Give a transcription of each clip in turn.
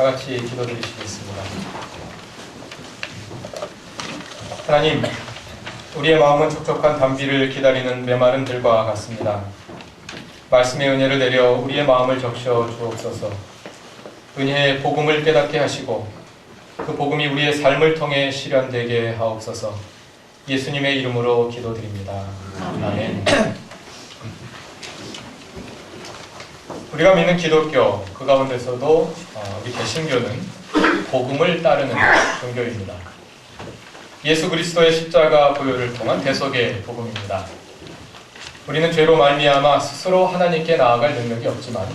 다 같이 기도드리시겠습니다. 하나님, 우리의 마음은 촉촉한 담비를 기다리는 메마른 들과 같습니다. 말씀의 은혜를 내려 우리의 마음을 적셔 주옵소서. 은혜의 복음을 깨닫게 하시고 그 복음이 우리의 삶을 통해 실현되게 하옵소서. 예수님의 이름으로 기도드립니다. 아멘. 우리가 믿는 기독교 그 가운데서도 어, 우리 개신교는 복음을 따르는 종교입니다. 예수 그리스도의 십자가 보혈을 통한 대속의 복음입니다. 우리는 죄로 말미암아 스스로 하나님께 나아갈 능력이 없지만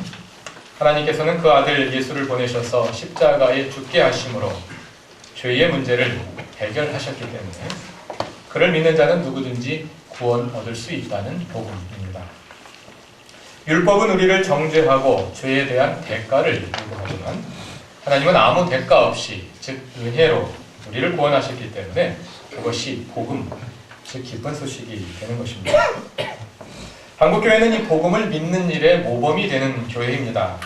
하나님께서는 그 아들 예수를 보내셔서 십자가에 죽게 하심으로 죄의 문제를 해결하셨기 때문에 그를 믿는 자는 누구든지 구원 얻을 수 있다는 복음입니다. 율법은 우리를 정죄하고 죄에 대한 대가를 요구하지만 하나님은 아무 대가 없이 즉 은혜로 우리를 구원하셨기 때문에 그것이 복음 즉 기쁜 소식이 되는 것입니다. 한국교회는 이 복음을 믿는 일에 모범이 되는 교회입니다.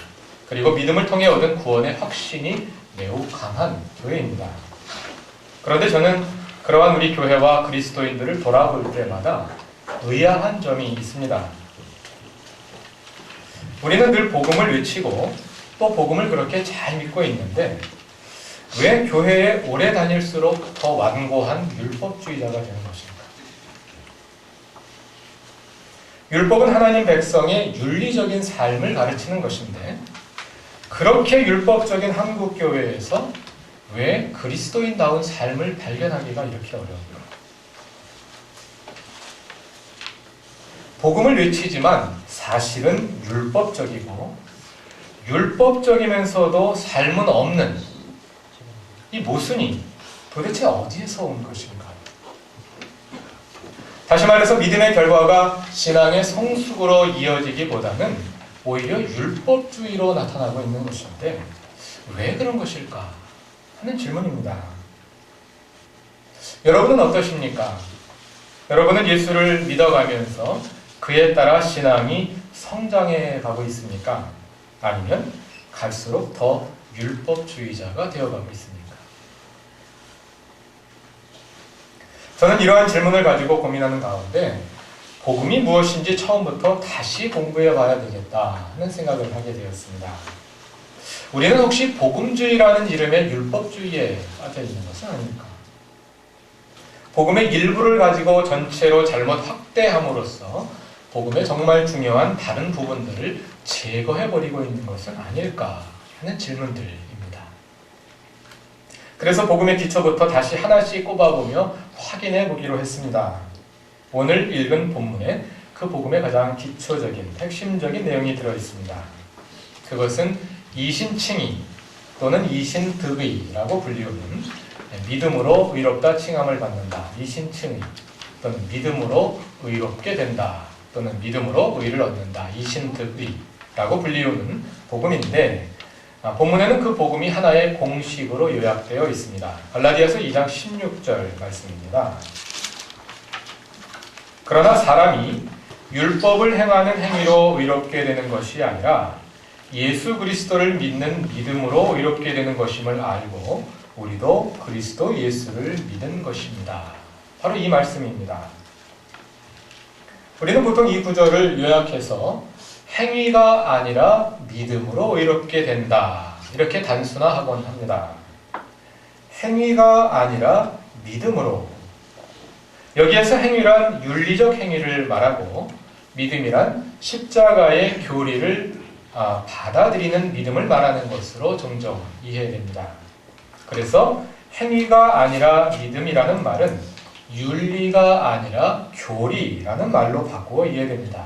그리고 믿음을 통해 얻은 구원의 확신이 매우 강한 교회입니다. 그런데 저는 그러한 우리 교회와 그리스도인들을 돌아볼 때마다 의아한 점이 있습니다. 우리는 늘 복음을 외치고 또 복음을 그렇게 잘 믿고 있는데 왜 교회에 오래 다닐수록 더 완고한 율법주의자가 되는 것인가? 율법은 하나님 백성의 윤리적인 삶을 가르치는 것인데 그렇게 율법적인 한국 교회에서 왜 그리스도인다운 삶을 발견하기가 이렇게 어려운가? 복음을 외치지만 사실은 율법적이고 율법적이면서도 삶은 없는 이 모순이 도대체 어디에서 온 것인가? 다시 말해서 믿음의 결과가 신앙의 성숙으로 이어지기보다는 오히려 율법주의로 나타나고 있는 것인데 왜 그런 것일까 하는 질문입니다. 여러분은 어떠십니까? 여러분은 예수를 믿어가면서 그에 따라 신앙이 성장해 가고 있습니까? 아니면 갈수록 더 율법주의자가 되어가고 있습니까? 저는 이러한 질문을 가지고 고민하는 가운데 복음이 무엇인지 처음부터 다시 공부해 봐야 되겠다 하는 생각을 하게 되었습니다. 우리는 혹시 복음주의라는 이름의 율법주의에 빠져 있는 것은 아닙니까? 복음의 일부를 가지고 전체로 잘못 확대함으로써 복음의 정말 중요한 다른 부분들을 제거해버리고 있는 것은 아닐까 하는 질문들입니다. 그래서 복음의 기초부터 다시 하나씩 꼽아보며 확인해 보기로 했습니다. 오늘 읽은 본문에 그 복음의 가장 기초적인 핵심적인 내용이 들어 있습니다. 그것은 이신칭의 또는 이신득의라고 불리우는 믿음으로 의롭다 칭함을 받는다. 이신칭의 또는 믿음으로 의롭게 된다. 또는 믿음으로 의를 얻는다. 이신득의라고 불리우는 복음인데 아, 본문에는 그 복음이 하나의 공식으로 요약되어 있습니다. 갈라디아서 2장 16절 말씀입니다. 그러나 사람이 율법을 행하는 행위로 의롭게 되는 것이 아니라 예수 그리스도를 믿는 믿음으로 의롭게 되는 것임을 알고 우리도 그리스도 예수를 믿은 것입니다. 바로 이 말씀입니다. 우리는 보통 이 구절을 요약해서 행위가 아니라 믿음으로 의롭게 된다. 이렇게 단순화하곤 합니다. 행위가 아니라 믿음으로. 여기에서 행위란 윤리적 행위를 말하고 믿음이란 십자가의 교리를 아, 받아들이는 믿음을 말하는 것으로 종종 이해됩니다. 그래서 행위가 아니라 믿음이라는 말은 윤리가 아니라 교리라는 말로 바꾸어 이해됩니다.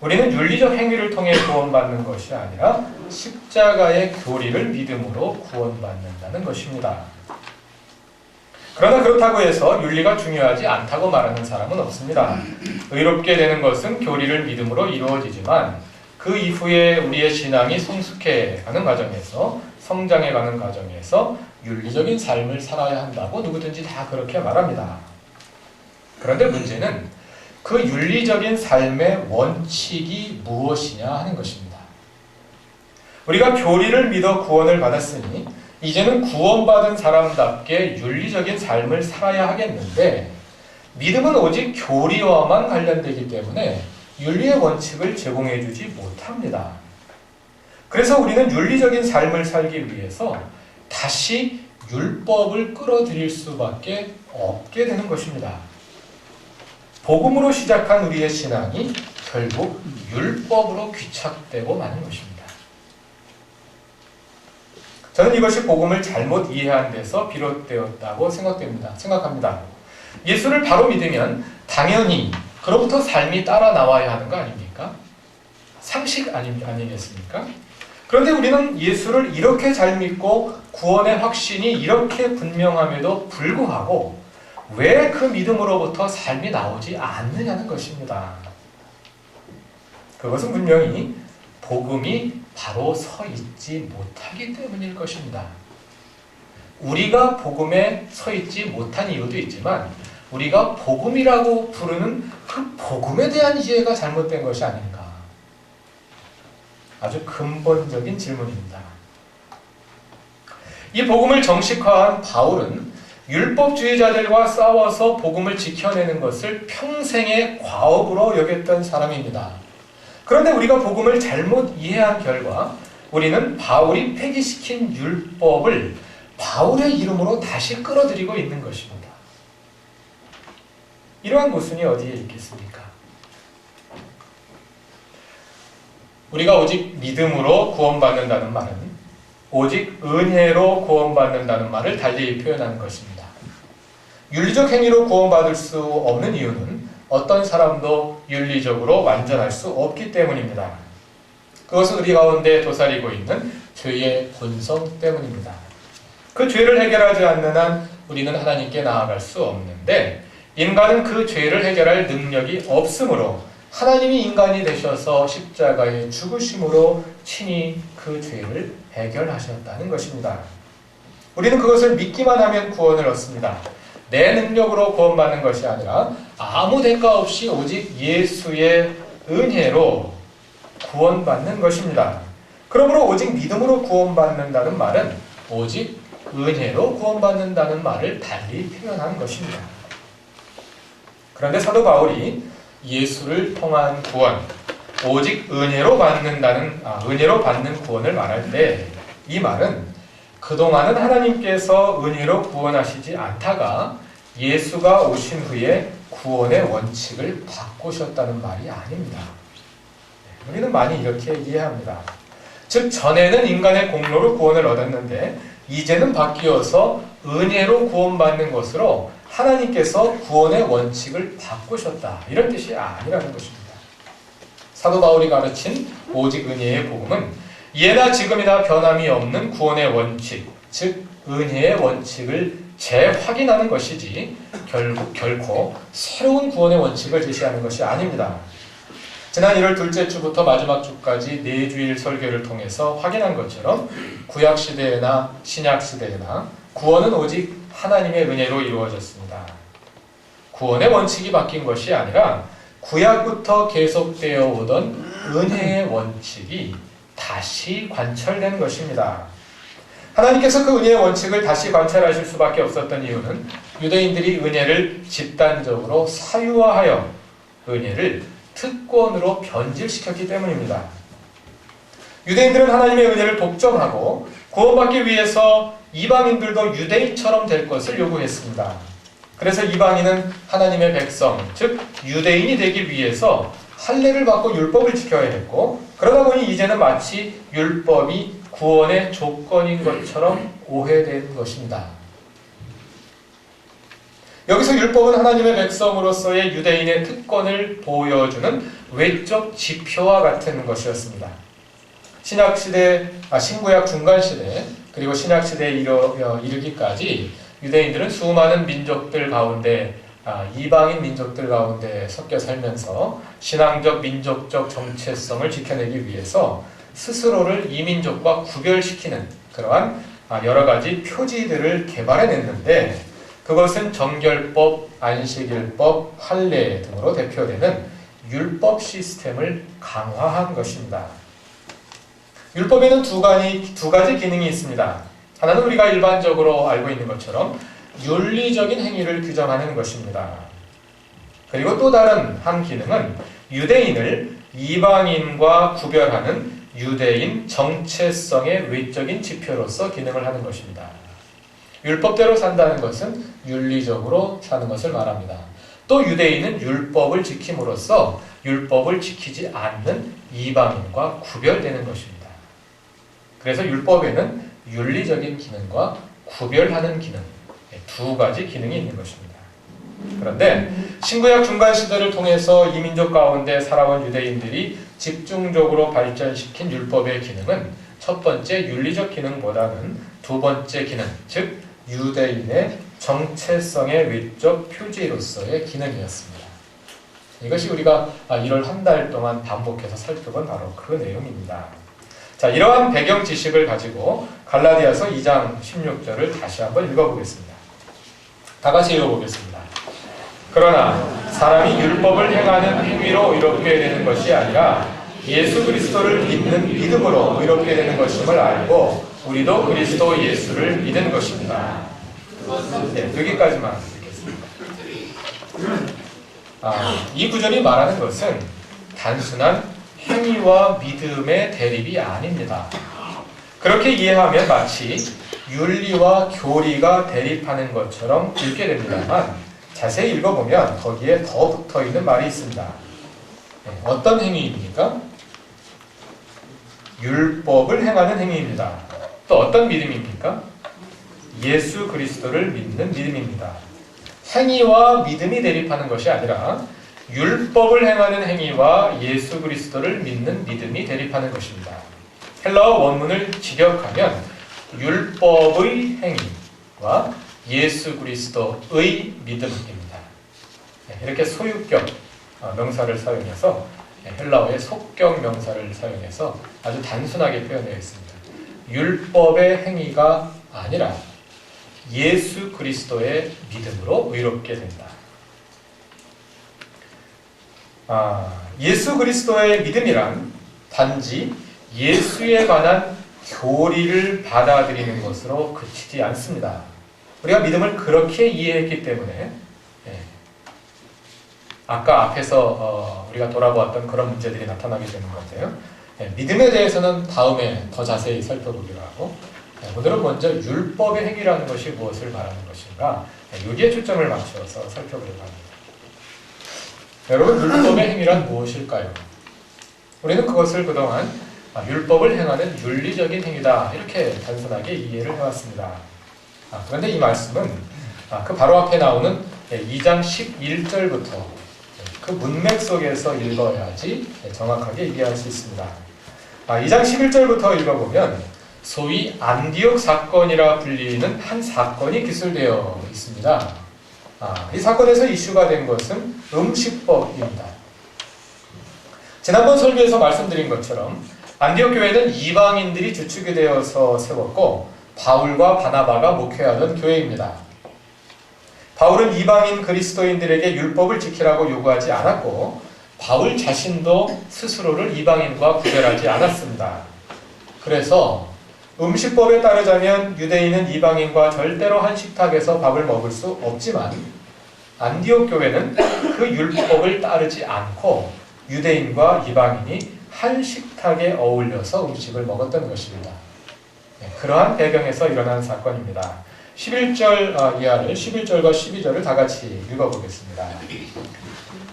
우리는 윤리적 행위를 통해 구원받는 것이 아니라 십자가의 교리를 믿음으로 구원받는다는 것입니다. 그러나 그렇다고 해서 윤리가 중요하지 않다고 말하는 사람은 없습니다. 의롭게 되는 것은 교리를 믿음으로 이루어지지만 그 이후에 우리의 신앙이 성숙해 가는 과정에서 성장해 가는 과정에서 윤리적인 삶을 살아야 한다고 누구든지 다 그렇게 말합니다. 그런데 문제는 그 윤리적인 삶의 원칙이 무엇이냐 하는 것입니다. 우리가 교리를 믿어 구원을 받았으니 이제는 구원받은 사람답게 윤리적인 삶을 살아야 하겠는데 믿음은 오직 교리와만 관련되기 때문에 윤리의 원칙을 제공해 주지 못합니다. 그래서 우리는 윤리적인 삶을 살기 위해서 다시 율법을 끌어들일 수밖에 없게 되는 것입니다. 복음으로 시작한 우리의 신앙이 결국 율법으로 귀착되고 마는 것입니다. 저는 이것이 복음을 잘못 이해한 데서 비롯되었다고 생각됩니다. 생각합니다. 예수를 바로 믿으면 당연히 그로부터 삶이 따라 나와야 하는 거 아닙니까? 상식 아니, 아니겠습니까? 그런데 우리는 예수를 이렇게 잘 믿고 구원의 확신이 이렇게 분명함에도 불구하고 왜 그 믿음으로부터 삶이 나오지 않느냐는 것입니다. 그것은 분명히 복음이 바로 서 있지 못하기 때문일 것입니다. 우리가 복음에 서 있지 못한 이유도 있지만 우리가 복음이라고 부르는 그 복음에 대한 이해가 잘못된 것이 아닌가. 아주 근본적인 질문입니다. 이 복음을 정식화한 바울은 율법주의자들과 싸워서 복음을 지켜내는 것을 평생의 과업으로 여겼던 사람입니다. 그런데 우리가 복음을 잘못 이해한 결과 우리는 바울이 폐기시킨 율법을 바울의 이름으로 다시 끌어들이고 있는 것입니다. 이러한 모순이 어디에 있겠습니까? 우리가 오직 믿음으로 구원받는다는 말은 오직 은혜로 구원받는다는 말을 달리 표현하는 것입니다. 윤리적 행위로 구원받을 수 없는 이유는 어떤 사람도 윤리적으로 완전할 수 없기 때문입니다. 그것은 우리 가운데 도사리고 있는 죄의 본성 때문입니다. 그 죄를 해결하지 않는 한 우리는 하나님께 나아갈 수 없는데 인간은 그 죄를 해결할 능력이 없으므로 하나님이 인간이 되셔서 십자가의 죽으심으로 친히 그 죄를 해결하셨다는 것입니다. 우리는 그것을 믿기만 하면 구원을 얻습니다. 내 능력으로 구원받는 것이 아니라 아무 대가 없이 오직 예수의 은혜로 구원받는 것입니다. 그러므로 오직 믿음으로 구원받는다는 말은 오직 은혜로 구원받는다는 말을 달리 표현한 것입니다. 그런데 사도 바울이 예수를 통한 구원, 오직 은혜로 받는다는 아, 은혜로 받는 구원을 말할 때 이 말은 그동안은 하나님께서 은혜로 구원하시지 않다가 예수가 오신 후에 구원의 원칙을 바꾸셨다는 말이 아닙니다. 우리는 많이 이렇게 이해합니다. 즉 전에는 인간의 공로로 구원을 얻었는데 이제는 바뀌어서 은혜로 구원받는 것으로 하나님께서 구원의 원칙을 바꾸셨다. 이런 뜻이 아니라는 것입니다. 사도 바울이 가르친 오직 은혜의 복음은 예나 지금이나 변함이 없는 구원의 원칙, 즉 은혜의 원칙을 재확인하는 것이지 결국 결코 새로운 구원의 원칙을 제시하는 것이 아닙니다. 지난 1월 둘째 주부터 마지막 주까지 네 주일 설교를 통해서 확인한 것처럼 구약 시대나 신약 시대나 구원은 오직 하나님의 은혜로 이루어졌습니다. 구원의 원칙이 바뀐 것이 아니라 구약부터 계속되어 오던 은혜의 원칙이 다시 관철된 것입니다. 하나님께서 그 은혜의 원칙을 다시 관철하실 수밖에 없었던 이유는 유대인들이 은혜를 집단적으로 사유화하여 은혜를 특권으로 변질시켰기 때문입니다. 유대인들은 하나님의 은혜를 독점하고 구원받기 위해서 이방인들도 유대인처럼 될 것을 요구했습니다. 그래서 이방인은 하나님의 백성, 즉 유대인이 되기 위해서 할례를 받고 율법을 지켜야 했고 그러다 보니 이제는 마치 율법이 구원의 조건인 것처럼 오해된 것입니다. 여기서 율법은 하나님의 백성으로서의 유대인의 특권을 보여주는 외적 지표와 같은 것이었습니다. 신약 시대, 아, 신구약 중간 시대 그리고 신약 시대에 이르, 이르 기까지 유대인들은 수많은 민족들 가운데 아, 이방인 민족들 가운데 섞여 살면서 신앙적 민족적 정체성을 지켜내기 위해서 스스로를 이민족과 구별시키는 그러한 아, 여러 가지 표지들을 개발해냈는데 그것은 정결법, 안식일법, 할례 등으로 대표되는 율법 시스템을 강화한 것입니다. 율법에는 두 가지, 두 가지 기능이 있습니다. 하나는 우리가 일반적으로 알고 있는 것처럼 윤리적인 행위를 규정하는 것입니다. 그리고 또 다른 한 기능은 유대인을 이방인과 구별하는 유대인 정체성의 외적인 지표로서 기능을 하는 것입니다. 율법대로 산다는 것은 윤리적으로 사는 것을 말합니다. 또 유대인은 율법을 지킴으로써 율법을 지키지 않는 이방인과 구별되는 것입니다. 그래서 율법에는 윤리적인 기능과 구별하는 기능 두 가지 기능이 있는 것입니다. 그런데 신구약 중간 시대를 통해서 이민족 가운데 살아온 유대인들이 집중적으로 발전시킨 율법의 기능은 첫 번째 윤리적 기능보다는 두 번째 기능, 즉 유대인의 정체성의 외적 표지로서의 기능이었습니다. 이것이 우리가 1월 한 달 동안 반복해서 살펴본 바로 그 내용입니다. 자, 이러한 배경 지식을 가지고 갈라디아서 2장 16절을 다시 한번 읽어보겠습니다. 다 같이 읽어보겠습니다. 그러나 사람이 율법을 행하는 행위로 의롭게 되는 것이 아니라 예수 그리스도를 믿는 믿음으로 의롭게 되는 것임을 알고 우리도 그리스도 예수를 믿은 것입니다. 네, 여기까지만 읽겠습니다. 아, 이 구절이 말하는 것은 단순한 행위와 믿음의 대립이 아닙니다. 그렇게 이해하면 마치 윤리와 교리가 대립하는 것처럼 읽게 됩니다만 자세히 읽어보면 거기에 더 붙어 있는 말이 있습니다. 네, 어떤 행위입니까? 율법을 행하는 행위입니다. 또 어떤 믿음입니까? 예수 그리스도를 믿는 믿음입니다. 행위와 믿음이 대립하는 것이 아니라 율법을 행하는 행위와 예수 그리스도를 믿는 믿음이 대립하는 것입니다. 헬라어 원문을 직역하면 율법의 행위와 예수 그리스도의 믿음입니다. 네, 이렇게 소유격 어, 명사를 사용해서 네, 헬라어의 속격 명사를 사용해서 아주 단순하게 표현되어 있습니다. 율법의 행위가 아니라 예수 그리스도의 믿음으로 의롭게 된다. 아, 예수 그리스도의 믿음이란 단지 예수에 관한 교리를 받아들이는 것으로 그치지 않습니다. 우리가 믿음을 그렇게 이해했기 때문에 예, 아까 앞에서 어, 우리가 돌아보았던 그런 문제들이 나타나게 되는 것 같아요. 예, 믿음에 대해서는 다음에 더 자세히 살펴보기로 하고 예, 오늘은 먼저 율법의 행위라는 것이 무엇을 말하는 것인가 예, 여기에 초점을 맞춰서 살펴보려고 합니다. 여러분 율법의 행위란 무엇일까요? 우리는 그것을 그동안 아, 율법을 행하는 윤리적인 행위다 이렇게 단순하게 이해를 해왔습니다. 아, 그런데 이 말씀은 아, 그 바로 앞에 나오는 2장 11절부터 그 문맥 속에서 읽어야지 정확하게 이해할 수 있습니다. 2장 11절부터 읽어보면 소위 안디옥 사건이라 불리는 한 사건이 기술되어 있습니다. 이 사건에서 이슈가 된 것은 음식법입니다. 지난번 설교에서 말씀드린 것처럼 안디옥 교회는 이방인들이 주축이 되어서 세웠고 바울과 바나바가 목회하던 교회입니다. 바울은 이방인 그리스도인들에게 율법을 지키라고 요구하지 않았고 바울 자신도 스스로를 이방인과 구별하지 않았습니다. 그래서 음식법에 따르자면 유대인은 이방인과 절대로 한 식탁에서 밥을 먹을 수 없지만 안디옥 교회는 그 율법을 따르지 않고 유대인과 이방인이 한 식탁에 어울려서 음식을 먹었던 것입니다. 네, 그러한 배경에서 일어난 사건입니다. 11절 어, 이하를 11절과 12절을 다 같이 읽어보겠습니다.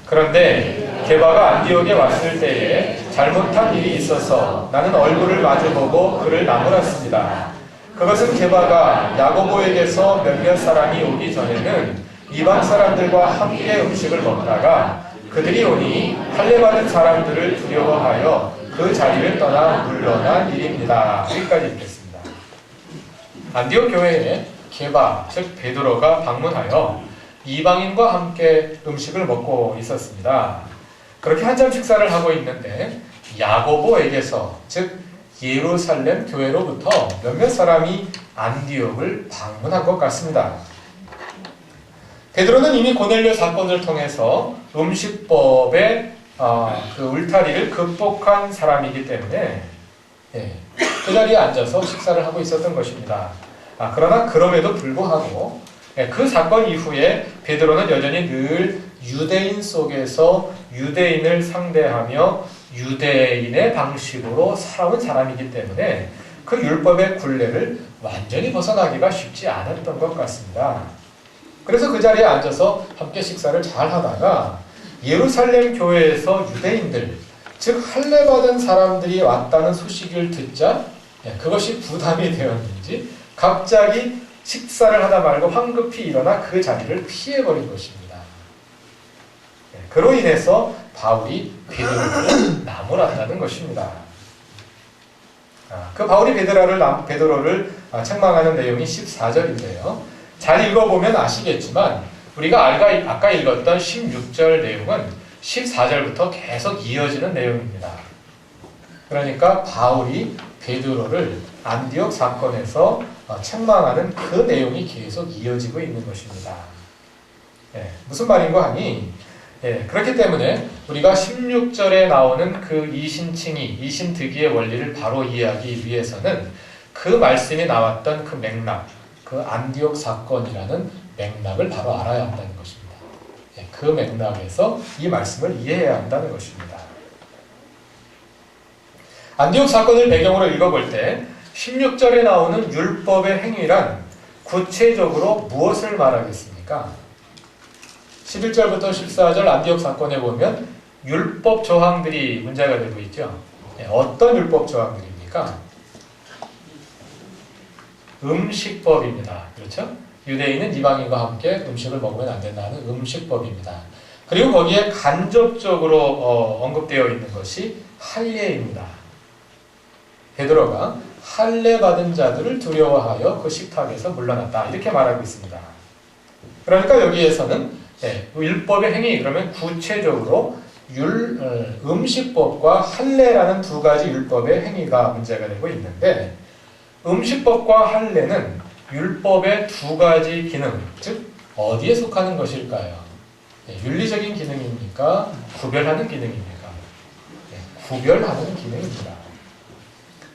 그런데 게바가 안디옥에 왔을 때에 잘못한 일이 있어서 나는 얼굴을 마주보고 그를 나무랐습니다. 그것은 게바가 야고보에게서 몇몇 사람이 오기 전에는 이방 사람들과 함께 음식을 먹다가 그들이 오니 할례받은 사람들을 두려워하여 그 자리를 떠나 물러난 일입니다. 여기까지 읽겠습니다. 안디옥 교회에 게바, 즉 베드로가 방문하여 이방인과 함께 음식을 먹고 있었습니다. 그렇게 한참 식사를 하고 있는데 야고보에게서 즉 예루살렘 교회로부터 몇몇 사람이 안디옥을 방문한 것 같습니다. 베드로는 이미 고넬료 사건을 통해서 음식법의 어, 그 울타리를 극복한 사람이기 때문에 예, 그 자리에 앉아서 식사를 하고 있었던 것입니다. 아, 그러나 그럼에도 불구하고 예, 그 사건 이후에 베드로는 여전히 늘 유대인 속에서 유대인을 상대하며 유대인의 방식으로 살아온 사람이기 때문에 그 율법의 굴레를 완전히 벗어나기가 쉽지 않았던 것 같습니다. 그래서 그 자리에 앉아서 함께 식사를 잘 하다가 예루살렘 교회에서 유대인들, 즉 할례 받은 사람들이 왔다는 소식을 듣자 예, 그것이 부담이 되었는지 갑자기 식사를 하다 말고 황급히 일어나 그 자리를 피해버린 것입니다. 예, 그로 인해서 바울이 베드로를 나무랐다는 것입니다. 아, 그 바울이 베드로를, 남- 베드로를 아, 책망하는 내용이 14절인데요. 잘 읽어보면 아시겠지만 우리가 아까, 아까 읽었던 16절 내용은 14절부터 계속 이어지는 내용입니다. 그러니까 바울이 베드로를 안디옥 사건에서 어, 책망하는 그 내용이 계속 이어지고 있는 것입니다. 예, 무슨 말인고 하니 예, 그렇기 때문에 우리가 16절에 나오는 그 이신칭의, 이신득의의 원리를 바로 이해하기 위해서는 그 말씀이 나왔던 그 맥락, 그 안디옥 사건이라는 맥락을 바로 알아야 한다는 것입니다. 예, 그 맥락에서 이 말씀을 이해해야 한다는 것입니다. 안디옥 사건을 배경으로 읽어볼 때 16절에 나오는 율법의 행위란 구체적으로 무엇을 말하겠습니까? 11절부터 14절 안디옥 사건에 보면 율법 조항들이 문제가 되고 있죠. 예, 어떤 율법 조항들입니까? 음식법입니다. 그렇죠? 유대인은 이방인과 함께 음식을 먹으면 안 된다는 음식법입니다. 그리고 거기에 간접적으로 어, 언급되어 있는 것이 할례입니다. 베드로가 할례 받은 자들을 두려워하여 그 식탁에서 물러났다 이렇게 말하고 있습니다. 그러니까 여기에서는 예, 율법의 행위 그러면 구체적으로 율 어, 음식법과 할례라는 두 가지 율법의 행위가 문제가 되고 있는데 음식법과 할례는 율법의 두 가지 기능 즉 어디에 속하는 것일까요? 예, 윤리적인 기능입니까? 구별하는 기능입니까? 예, 구별하는 기능입니다.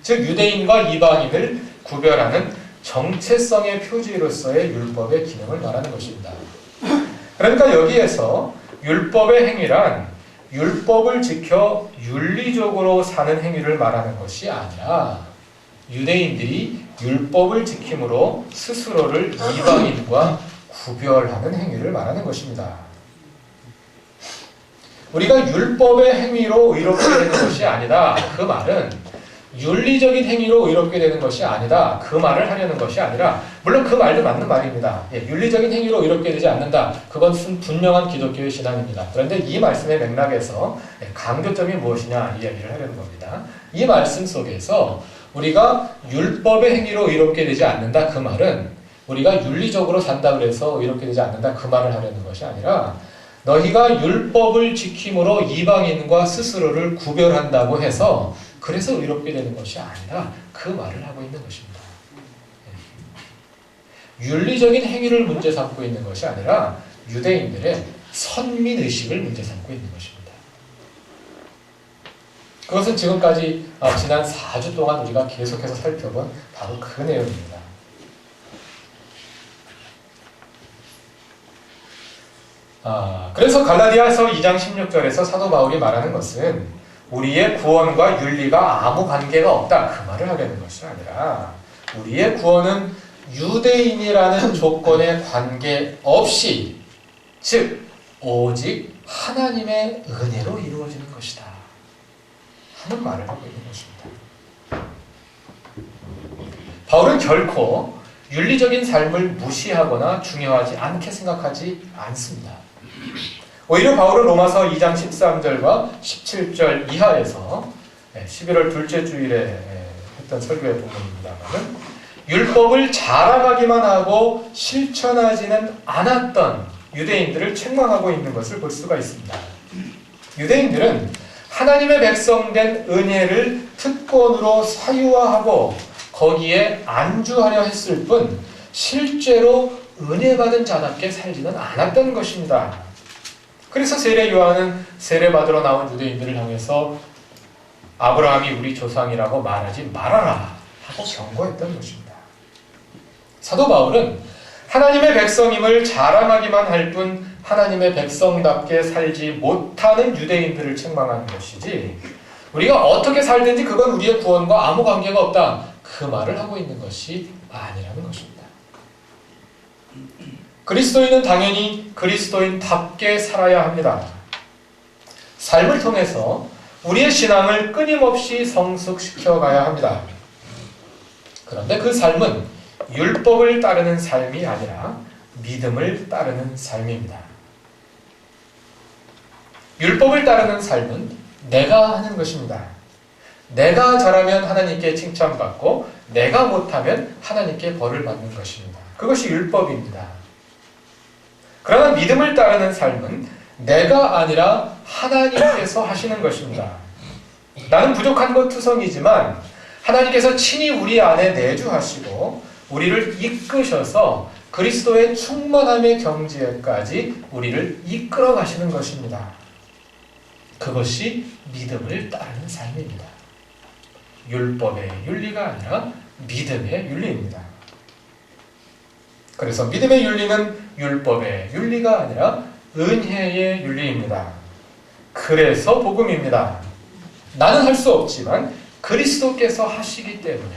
즉 유대인과 이방인을 구별하는 정체성의 표지로서의 율법의 기능을 말하는 것입니다. 그러니까 여기에서 율법의 행위란 율법을 지켜 윤리적으로 사는 행위를 말하는 것이 아니라 유대인들이 율법을 지킴으로 스스로를 이방인과 구별하는 행위를 말하는 것입니다. 우리가 율법의 행위로 의롭게 되는 것이 아니다. 그 말은 윤리적인 행위로 의롭게 되는 것이 아니다. 그 말을 하려는 것이 아니라 물론 그 말도 맞는 말입니다. 예, 윤리적인 행위로 의롭게 되지 않는다. 그것은 분명한 기독교의 신앙입니다. 그런데 이 말씀의 맥락에서 예, 강조점이 무엇이냐 이야기를 하려는 겁니다. 이 말씀 속에서 우리가 율법의 행위로 의롭게 되지 않는다. 그 말은 우리가 윤리적으로 산다 그래서 의롭게 되지 않는다. 그 말을 하려는 것이 아니라 너희가 율법을 지킴으로 이방인과 스스로를 구별한다고 해서 그래서 의롭게 되는 것이 아니라 그 말을 하고 있는 것입니다. 예. 윤리적인 행위를 문제 삼고 있는 것이 아니라 유대인들의 선민 의식을 문제 삼고 있는 것입니다. 그것은 지금까지 아, 지난 4주 동안 우리가 계속해서 살펴본 바로 그 내용입니다. 아, 그래서 갈라디아서 2장 16절에서 사도 바울이 말하는 것은 우리의 구원과 윤리가 아무 관계가 없다. 그 말을 하려는 것이 아니라 우리의 구원은 유대인이라는 조건에 관계 없이 즉 오직 하나님의 은혜로 이루어지는 것이다. 하는 말을 하고 있는 것입니다. 바울은 결코 윤리적인 삶을 무시하거나 중요하지 않게 생각하지 않습니다. 오히려 바울은 로마서 2장 13절과 17절 이하에서 11월 둘째 주일에 했던 설교의 부분입니다만 율법을 자라가기만 하고 실천하지는 않았던 유대인들을 책망하고 있는 것을 볼 수가 있습니다. 유대인들은 하나님의 백성된 은혜를 특권으로 사유화하고 거기에 안주하려 했을 뿐 실제로 은혜 받은 자답게 살지는 않았던 것입니다. 그래서 세례 요한은 세례 받으러 나온 유대인들을 향해서 아브라함이 우리 조상이라고 말하지 말아라 하고 경고했던 것입니다. 사도 바울은 하나님의 백성임을 자랑하기만 할 뿐 하나님의 백성답게 살지 못하는 유대인들을 책망하는 것이지 우리가 어떻게 살든지 그건 우리의 구원과 아무 관계가 없다. 그 말을 하고 있는 것이 아니라는 것입니다. 그리스도인은 당연히 그리스도인답게 살아야 합니다. 삶을 통해서 우리의 신앙을 끊임없이 성숙시켜 가야 합니다. 그런데 그 삶은 율법을 따르는 삶이 아니라 믿음을 따르는 삶입니다. 율법을 따르는 삶은 내가 하는 것입니다. 내가 잘하면 하나님께 칭찬받고 내가 못하면 하나님께 벌을 받는 것입니다. 그것이 율법입니다. 그러나 믿음을 따르는 삶은 내가 아니라 하나님께서 하시는 것입니다. 나는 부족한 것 투성이지만 하나님께서 친히 우리 안에 내주하시고 우리를 이끄셔서 그리스도의 충만함의 경지에까지 우리를 이끌어 가시는 것입니다. 그것이 믿음을 따르는 삶입니다. 율법의 윤리가 아니라 믿음의 윤리입니다. 그래서 믿음의 윤리는 율법의 윤리가 아니라 은혜의 윤리입니다. 그래서 복음입니다. 나는 할 수 없지만 그리스도께서 하시기 때문에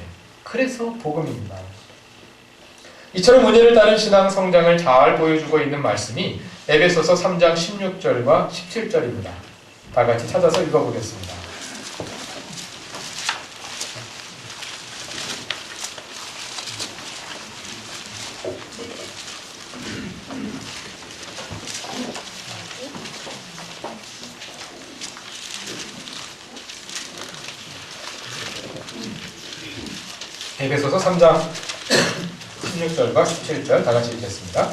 그래서 복음입니다. 이처럼 은혜를 따른 신앙 성장을 잘 보여주고 있는 말씀이 에베소서 3장 16절과 17절입니다. 다 같이 찾아서 읽어보겠습니다. 3장 16절과 17절 다 같이 읽겠습니다.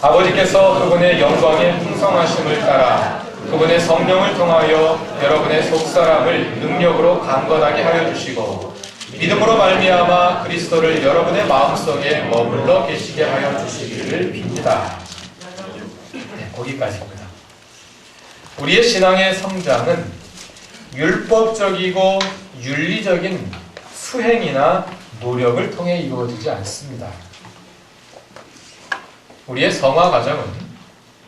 아버지께서 그분의 영광의 풍성하심을 따라 그분의 성령을 통하여 여러분의 속사람을 능력으로 강건하게 하여 주시고 믿음으로 말미암아 그리스도를 여러분의 마음속에 머물러 계시게 하여 주시기를 빕니다. 네, 거기까지입니다. 우리의 신앙의 성장은 율법적이고 윤리적인 수행이나 노력을 통해 이루어지지 않습니다. 우리의 성화 과정은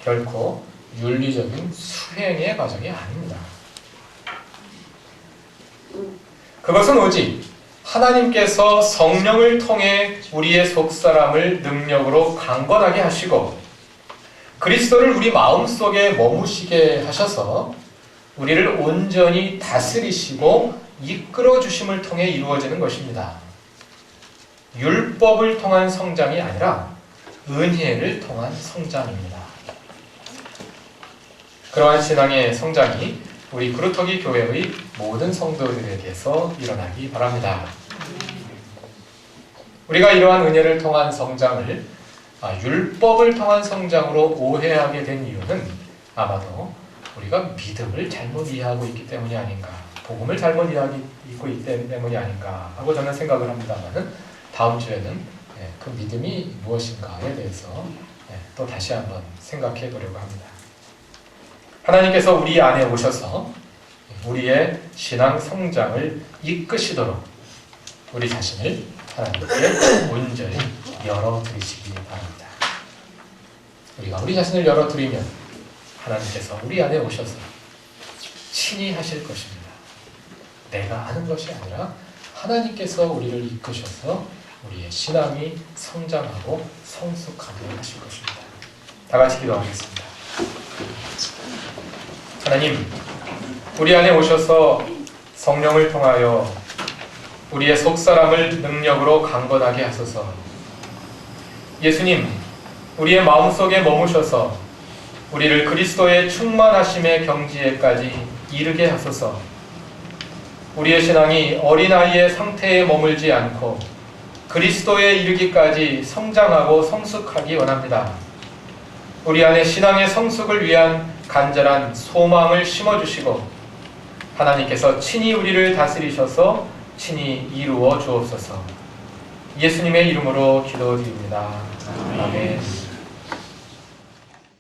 결코 윤리적인 수행의 과정이 아닙니다. 그것은 오직 하나님께서 성령을 통해 우리의 속사람을 능력으로 강건하게 하시고 그리스도를 우리 마음속에 머무시게 하셔서 우리를 온전히 다스리시고 이끌어 주심을 통해 이루어지는 것입니다. 율법을 통한 성장이 아니라 은혜를 통한 성장입니다. 그러한 신앙의 성장이 우리 그루터기 교회의 모든 성도들에게서 일어나기 바랍니다. 우리가 이러한 은혜를 통한 성장을 아, 율법을 통한 성장으로 오해하게 된 이유는 아마도 우리가 믿음을 잘못 이해하고 있기 때문이 아닌가, 복음을 잘못 이해하고 있기 때문이 아닌가 하고 저는 생각을 합니다만은 다음 주에는 예, 그 믿음이 무엇인가에 대해서 예, 또 다시 한번 생각해 보려고 합니다. 하나님께서 우리 안에 오셔서 우리의 신앙 성장을 이끄시도록 우리 자신을 하나님께 온전히 열어드리시기 바랍니다. 우리가 우리 자신을 열어드리면 하나님께서 우리 안에 오셔서 친히 하실 것입니다. 내가 하는 것이 아니라 하나님께서 우리를 이끄셔서 우리의 신앙이 성장하고 성숙하게 하실 것입니다. 다 같이 기도하겠습니다. 하나님, 우리 안에 오셔서 성령을 통하여 우리의 속사람을 능력으로 강건하게 하소서. 예수님, 우리의 마음속에 머무셔서 우리를 그리스도의 충만하심의 경지에까지 이르게 하소서. 우리의 신앙이 어린아이의 상태에 머물지 않고 그리스도에 이르기까지 성장하고 성숙하기 원합니다. 우리 안에 신앙의 성숙을 위한 간절한 소망을 심어주시고 하나님께서 친히 우리를 다스리셔서 친히 이루어 주옵소서. 예수님의 이름으로 기도드립니다. 아멘.